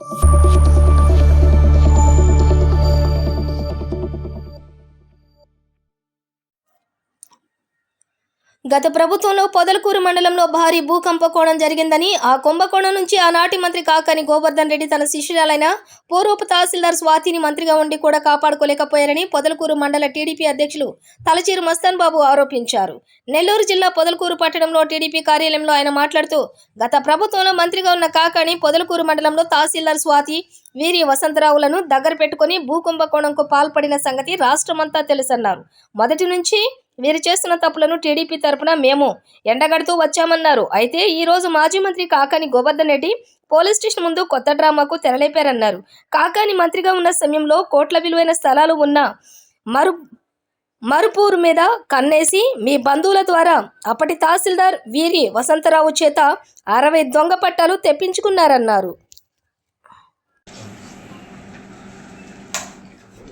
Thank you. గత ప్రభుత్వంలో పొదలకూరు మండలంలో భారీ భూకంపకోణం జరిగిందని ఆ కుంభకోణం నుంచి ఆనాటి మంత్రి కాకాని గోవర్ధన్ రెడ్డి తన శిష్యురాలైన పూర్వపు తహసీల్దార్ స్వాతిని మంత్రిగా ఉండి కూడా కాపాడుకోలేకపోయారని పొదలకూరు మండల టీడీపీ అధ్యక్షులు తలచీరు మస్తాన్ బాబు ఆరోపించారు. నెల్లూరు జిల్లా పొదలకూరు పట్టణంలో టీడీపీ కార్యాలయంలో ఆయన మాట్లాడుతూ గత ప్రభుత్వంలో మంత్రిగా ఉన్న కాకాని పొదలకూరు మండలంలో తహసీల్దార్ స్వాతి వీరి వసంతరావులను దగ్గర పెట్టుకుని భూకుంభకోణంకు పాల్పడిన సంగతి రాష్ట్రమంతా తెలుసన్నారు. మొదటి నుంచి వీరు చేస్తున్న తప్పులను టీడీపీ తరపున మేము ఎండగడుతూ వచ్చామన్నారు. అయితే ఈ రోజు మాజీ మంత్రి కాకాని గోవర్ధన్ రెడ్డి పోలీస్ స్టేషన్ ముందు కొత్త డ్రామాకు తెరలేపారన్నారు. కాకాని మంత్రిగా ఉన్న సమయంలో కోట్ల విలువైన స్థలాలు ఉన్న మరు మరుపూరు మీద కన్నేసి మీ బంధువుల ద్వారా అప్పటి తహసీల్దార్ వీరి వసంతరావు చేత అరవై దొంగ పట్టాలు తెప్పించుకున్నారన్నారు.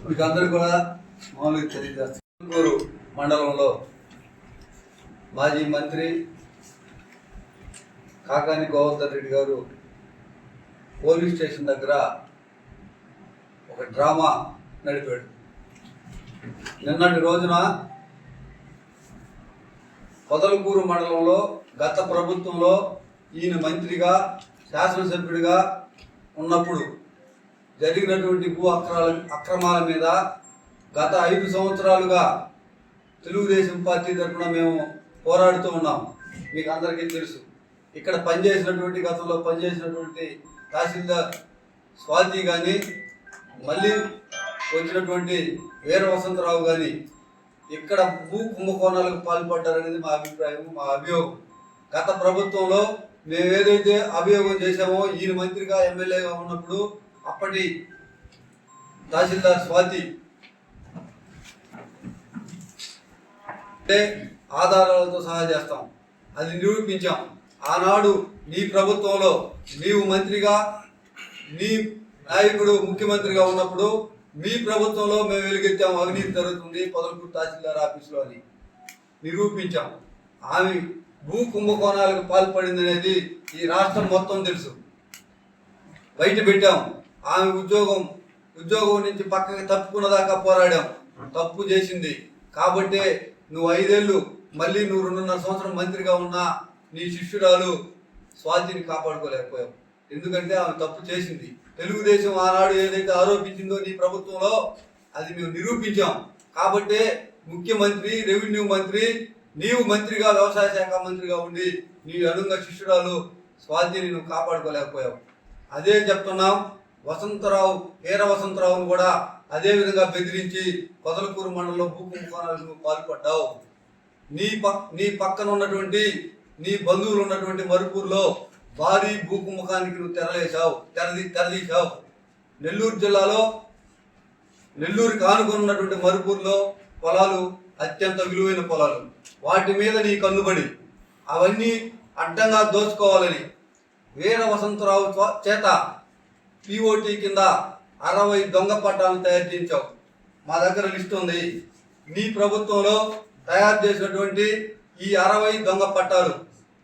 మీకు అందరూ కూడా మామూలుగా గుంటూరు మండలంలో మాజీ మంత్రి కాకాని గోవర్ధన్ రెడ్డి గారు పోలీస్ స్టేషన్ దగ్గర ఒక డ్రామా నడిపాడు. నిన్నటి రోజున పొదలకూరు మండలంలో గత ప్రభుత్వంలో ఈయన మంత్రిగా శాసనసభ్యుడిగా ఉన్నప్పుడు జరిగినటువంటి భూ అక్రాల అక్రమాల మీద గత ఐదు సంవత్సరాలుగా తెలుగుదేశం పార్టీ తరఫున మేము పోరాడుతూ ఉన్నాం. మీకు అందరికీ తెలుసు. ఇక్కడ పనిచేసినటువంటి గతంలో పనిచేసినటువంటి తహసీల్దార్ స్వాతి కానీ మళ్ళీ వచ్చినటువంటి వీర వసంతరావు కానీ ఇక్కడ భూ కుంభకోణాలకు పాల్పడ్డారనేది మా అభిప్రాయం మా అభియోగం. గత ప్రభుత్వంలో మేము ఏదైతే అభియోగం చేశామో ఈయన మంత్రిగా ఎమ్మెల్యేగా ఉన్నప్పుడు అప్పటి తహసీల్దార్ స్వాతి అంటే ఆధారాలతో సహా చేస్తాం. అది నిరూపించాం. ఆనాడు నీ ప్రభుత్వంలో నీవు మంత్రిగా నీ నాయకుడు ముఖ్యమంత్రిగా ఉన్నప్పుడు మీ ప్రభుత్వంలో మేము వెలుగెత్తాము అవినీతి జరుగుతుంది. పొదలకూరు తహసీల్దార్ ఆఫీసులో అని నిరూపించాం. ఆమె భూ కుంభకోణాలకు పాల్పడింది అనేది ఈ రాష్ట్రం మొత్తం తెలుసు. బయట పెట్టాం. ఆమె ఉద్యోగం ఉద్యోగం నుంచి పక్కకి తప్పుకున్న దాకా పోరాడాం. తప్పు చేసింది. కాబట్టే నువ్వు ఐదేళ్ళు మళ్ళీ నువ్వు రెండున్నర సంవత్సరం మంత్రిగా ఉన్నా నీ శిష్యురాలు స్వాతిని కాపాడుకోలేకపోయావు. ఎందుకంటే ఆమె తప్పు చేసింది. తెలుగుదేశం ఆనాడు ఏదైతే ఆరోపించిందో నీ ప్రభుత్వంలో అది మేము నిరూపించాం. కాబట్టే ముఖ్యమంత్రి రెవెన్యూ మంత్రి నీవు మంత్రిగా వ్యవసాయ శాఖ మంత్రిగా ఉండి నీ అనుంగ శిష్యురాలు స్వాతిని నువ్వు కాపాడుకోలేకపోయావు. అదే చెప్తున్నాం వసంతరావు వీర వసంతరావును కూడా అదే విధంగా బెదిరించి కొదలకూరు మండలంలో భూకుంభకోణాలకు నువ్వు పాల్పడ్డావు. నీ పక్ నీ పక్కన ఉన్నటువంటి నీ బంధువులు ఉన్నటువంటి మరుపూర్లో భారీ భూకుంభకానికి నువ్వు తెరలేసావు తెరది తెరదీశావు నెల్లూరు జిల్లాలో నెల్లూరు ఆనుకొని ఉన్నటువంటి పొలాలు అత్యంత విలువైన పొలాలు. వాటి మీద నీ కన్నుబడి అవన్నీ అడ్డంగా దోచుకోవాలని వీర వసంతరావు చేత పిఓటి కింద అరవై దొంగ పట్టాలను తయారు చేయించావు. మా దగ్గర లిస్ట్ ఉంది. నీ ప్రభుత్వంలో తయారు చేసినటువంటి ఈ అరవై దొంగ పట్టాలు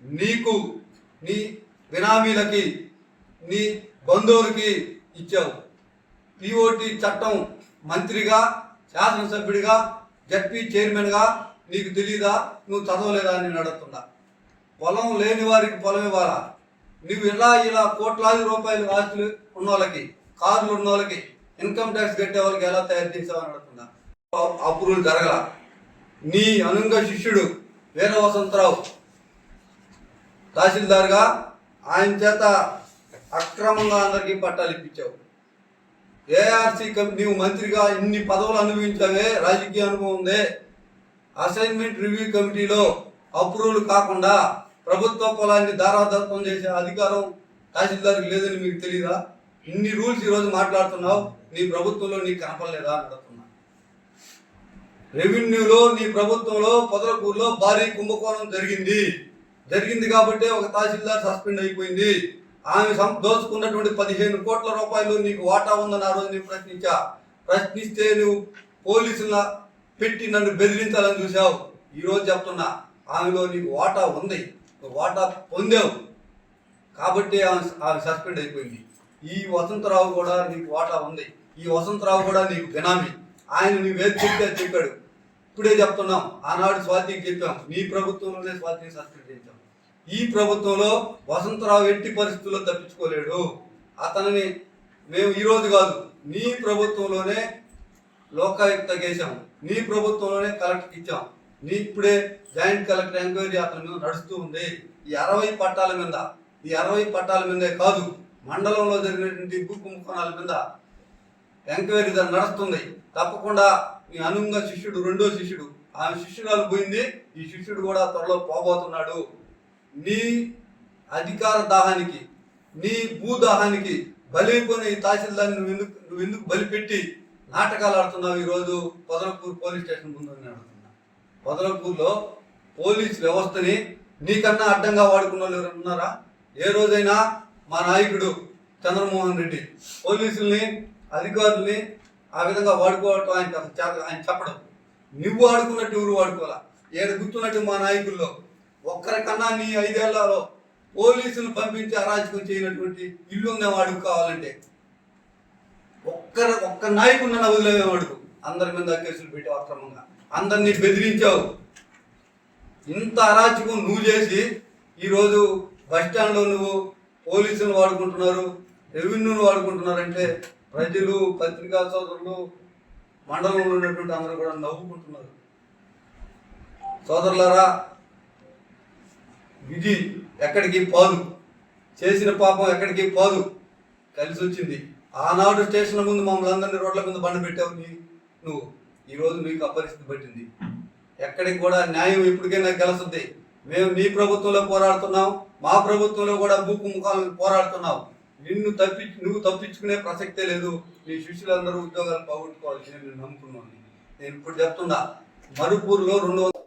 నీకు నీ బినామీలకి నీ బంధువులకి ఇచ్చావు. పిఓటి చట్టం మంత్రిగా శాసనసభ్యుడిగా జడ్పీ చైర్మన్గా నీకు తెలియదా నువ్వు చదవలేదా అని నేను అడుగుతున్నా. పొలం లేని వారికి పొలం ఇవ్వాలా? నువ్వు ఇలా ఇలా కోట్లాది రూపాయలు ఆస్తులు ఉన్న వాళ్ళకి కార్లు ఉన్న వాళ్ళకి ఇన్కమ్ ట్యాక్స్ కట్టే వాళ్ళకి ఎలా తయారు చేసావని అడుగుతున్నా. అప్రూవల్ జరగల. నీ అనుంగ శిష్యుడు వీర వసంతరావు తహసీల్దార్గా ఆయన చేత అక్రమంగా అందరికీ పట్టాలు ఇప్పించావు. ఏఆర్సీ నీవు మంత్రిగా ఇన్ని పదవులు అనుభవించావే రాజకీయ అనుభవం ఉందే. అసైన్మెంట్ రివ్యూ కమిటీలో అప్రూవల్ కాకుండా ప్రభుత్వ పొలాన్ని దారాదత్తం చేసే అధికారం తహసీల్దార్కి లేదని మీకు తెలియదా ఇన్ని రూల్స్ ఈరోజు మాట్లాడుతున్నావు నీ ప్రభుత్వంలో నీకు కనపడలేదా అని అడుగుతున్నా. రెవెన్యూలో నీ ప్రభుత్వంలో పొదలకూరులో భారీ కుంభకోణం జరిగింది. జరిగింది కాబట్టి ఒక తహసీల్దార్ సస్పెండ్ అయిపోయింది. ఆమె సం- దోచుకున్నటువంటి పదిహేను కోట్ల రూపాయలు నీకు వాటా ఉందని ఆ రోజు నేను ప్రశ్నించా. ప్రశ్నిస్తే నువ్వు పోలీసుల పెట్టి నన్ను బెదిరించాలని చూసావు ఈరోజు చెప్తున్నా ఆమెలో నీకు వాటా ఉంది. వాటా పొందావు. కాబట్టి ఆమె ఆమె సస్పెండ్ అయిపోయింది. ఈ వసంతరావు కూడా నీకు వాటా ఉంది. ఈ వసంతరావు కూడా నీకు బినామీ ఆయన నువ్వేది చెప్తే చెప్పాడు. ఇప్పుడే చెప్తున్నాం. ఆనాడు స్వాతికి చెప్పాం. నీ ప్రభుత్వంలోనే స్వాతిని సస్పెండ్ చేయించాం ఈ ప్రభుత్వంలో వసంతరావు ఎట్టి పరిస్థితుల్లో తప్పించుకోలేడు. అతనిని మేము ఈరోజు కాదు నీ ప్రభుత్వంలోనే లోకాయుక్త కేసాం నీ ప్రభుత్వంలోనే కలెక్టర్ ఇచ్చాం. నీ ఇప్పుడే జాయింట్ కలెక్టర్ ఎంక్వైరీ అతని మీద నడుస్తూ ఉంది. ఈ అరవై పట్టాల మీద ఈ అరవై పట్టాల మీదే కాదు మండలంలో జరిగినటువంటి భూ కుంభకోణాల మీద ఎంక్వైరీ దాన్ని నడుస్తుంది. తప్పకుండా మీ అనుంగ శిష్యుడు రెండో శిష్యుడు ఆ శిష్యురాలు పోయింది ఈ శిష్యుడు కూడా త్వరలో పోబోతున్నాడు. నీ అధికార దాహానికి నీ భూదాహానికి బలైపోయిన ఈ తహసీల్దార్ని నువ్వు ఎందుకు నువ్వు ఎందుకు బలిపెట్టి నాటకాలు ఆడుతున్నావు ఈరోజు? పొదలపూర్ పోలీస్ స్టేషన్ ముందు నేను అడుగుతున్నా. పొదలపూర్లో పోలీస్ వ్యవస్థని నీకన్నా అడ్డంగా వాడుకున్న వాళ్ళు ఉన్నారా? ఏ రోజైనా మా నాయకుడు చంద్రమోహన్ రెడ్డి. పోలీసుల్ని అధికారుల్ని ఆ విధంగా వాడుకోవటం ఆయన అసలు ఆయన చెప్పడం. నువ్వు వాడుకున్నట్టు ఎవరు వాడుకోవాలా? ఏడు గుర్తున్నట్టు మా నాయకుల్లో ఒక్కరికన్నా నీ ఐదేళ్ళలో పోలీసులు పంపించి అరాచకం చేయనటువంటి ఇల్లు ఉన్న వాడు కావాలంటే ఒక్కరు ఒక్క నాయకున్న వదిలేవాడుకు అందరి మీద కేసులు పెట్టి అక్రమంగా. అందరినీ బెదిరించావు. ఇంత అరాచకం నువ్వు చేసి ఈరోజు బస్ స్టాండ్లో నువ్వు పోలీసులు వాడుకుంటున్నారు రెవెన్యూను వాడుకుంటున్నారంటే ప్రజలు పత్రికా సోదరులు మండలంలో ఉన్నటువంటి అందరూ కూడా నవ్వుకుంటున్నారు. సోదరులారా విధి ఎక్కడికి పోదు? చేసిన పాపం ఎక్కడికి పోదు? కలిసి వచ్చింది. ఆనాడు స్టేషన్ ముందు మమ్మల్ని అందరినీ రోడ్ల మీద బండ పెట్టావు నీ నువ్వు. ఈరోజు నీకు ఆ పరిస్థితి పట్టింది. ఎక్కడికి కూడా న్యాయం ఇప్పటికైనా గెలుస్తుంది. మేము నీ ప్రభుత్వంలో పోరాడుతున్నాం మా ప్రభుత్వంలో కూడా భూకుంభకాలను పోరాడుతున్నాం. నిన్ను తప్పి నువ్వు తప్పించుకునే ప్రసక్తే లేదు. నీ శిష్యులందరూ ఉద్యోగాలు పోగొట్టుకోవాల్సి నేను నమ్ముకున్నాను నేను ఇప్పుడు చెప్తున్నా మరుపూర్లో రెండు వందల